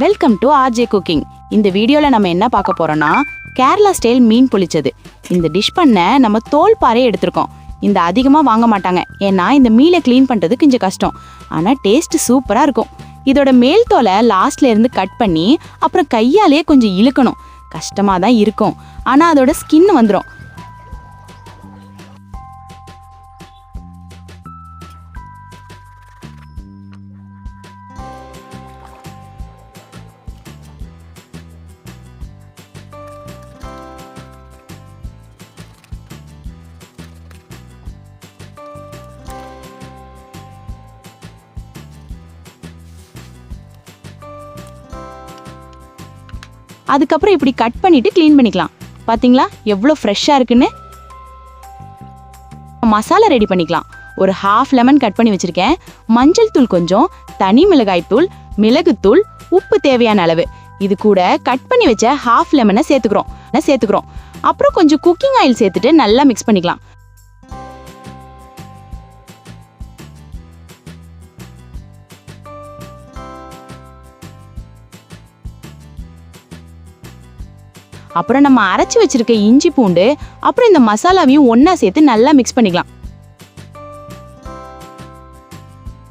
Welcome to RJ cooking இந்த வீடியோவில் நம்ம என்ன பார்க்க போகிறோன்னா கேரளா ஸ்டைல் மீன் புளிச்சது. இந்த டிஷ் பண்ண நம்ம தோல் பாறையை எடுத்திருக்கோம். இந்த அதிகமாக வாங்க மாட்டாங்க. ஏன்னா இந்த மீனை க்ளீன் பண்ணுறது கொஞ்சம் கஷ்டம். ஆனால் டேஸ்ட் சூப்பராக இருக்கும். இதோட மேல் தோலை லாஸ்ட்ல இருந்து கட் பண்ணி அப்புறம் கையாலேயே கொஞ்சம் இழுக்கணும். கஷ்டமாக தான் இருக்கும். ஆனால் அதோட ஸ்கின் வந்துடும் அதுக்கப்புறம் இப்படி கட் பண்ணிட்டு க்ளீன் பண்ணிக்கலாம். பார்த்தீங்களா எவ்வளோ ஃப்ரெஷ்ஷாக இருக்குன்னு? மசாலா ரெடி பண்ணிக்கலாம். ஒரு ஹாஃப் லெமன் கட் பண்ணி வச்சுருக்கேன். மஞ்சள் தூள் கொஞ்சம் தனி மிளகாய் தூள் மிளகுத்தூள் உப்பு தேவையான அளவு. இது கூட கட் பண்ணி வச்ச ஹாஃப் லெமனை சேர்த்துக்கிறோம். சேர்த்துக்கிறோம். அப்புறம் கொஞ்சம் குக்கிங் ஆயில் சேர்த்துட்டு நல்லா மிக்ஸ் பண்ணிக்கலாம். அப்புறம் நம்ம அரைச்சி வச்சிருக்க இஞ்சி பூண்டு அப்புறம் இந்த மசாலாவையும் ஒண்ணா சேர்த்து நல்லா மிக்ஸ் பண்ணிக்கலாம்.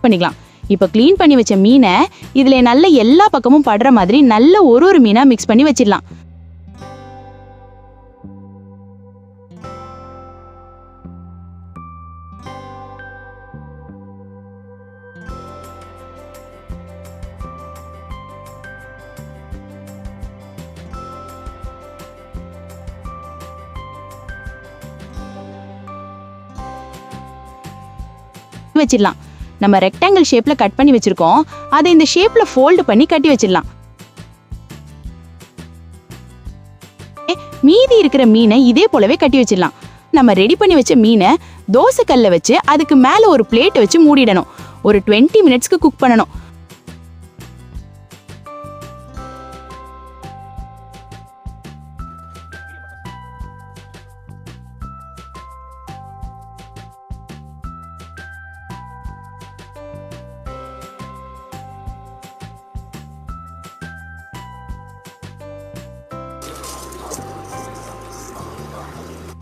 பண்ணிக்கலாம். இப்போ க்ளீன் பண்ணி வச்ச மீனை இதுல நல்ல எல்லா பக்கமும் படுற மாதிரி நல்ல ஒரு ஒரு மீனா மிக்ஸ் பண்ணி வச்சிடலாம். வச்சிடலாம். நம்ம ரெக்டாங்கிள் ஷேப்ல கட் பண்ணி வச்சிருக்கோம். அதை இந்த ஷேப்ல ஃபோல்டு பண்ணி கட்டி வச்சிடலாம். மீதி இருக்கிற மீனை இதே போலவே கட்டி வச்சிடலாம். நம்ம ரெடி பண்ணி வச்ச மீனை தோசைக்கல்ல வச்சு அதுக்கு மேல ஒரு பிளேட் வச்சு மூடிடணும். ஒரு 20 மினிட்ஸ்க்கு குக் பண்ணணும்.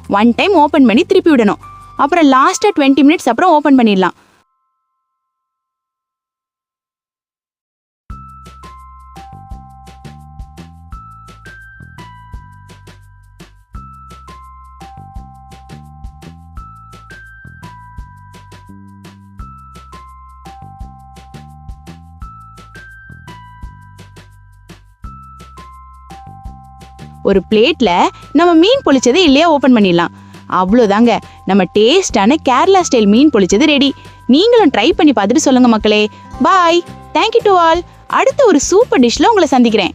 ஒன் டைம் ஓப்பன் பண்ணி திருப்பி விடணும். அப்புறம் லாஸ்ட்டாக டுவெண்ட்டி மினிட்ஸ் அப்புறம் ஓப்பன் பண்ணிடலாம். ஒரு பிளேட்டில் நம்ம மீன் பொளிச்சது இல்லையா ஓப்பன் பண்ணிடலாம். அவ்வளோதாங்க. நம்ம டேஸ்டான கேரளா ஸ்டைல் மீன் பொழிச்சது ரெடி நீங்களும் ட்ரை பண்ணி பார்த்துட்டு சொல்லுங்கள் மக்களே. பாய் தேங்க்யூ டு ஆல் அடுத்த ஒரு சூப்பர் டிஷ்ல உங்களை சந்திக்கிறேன்.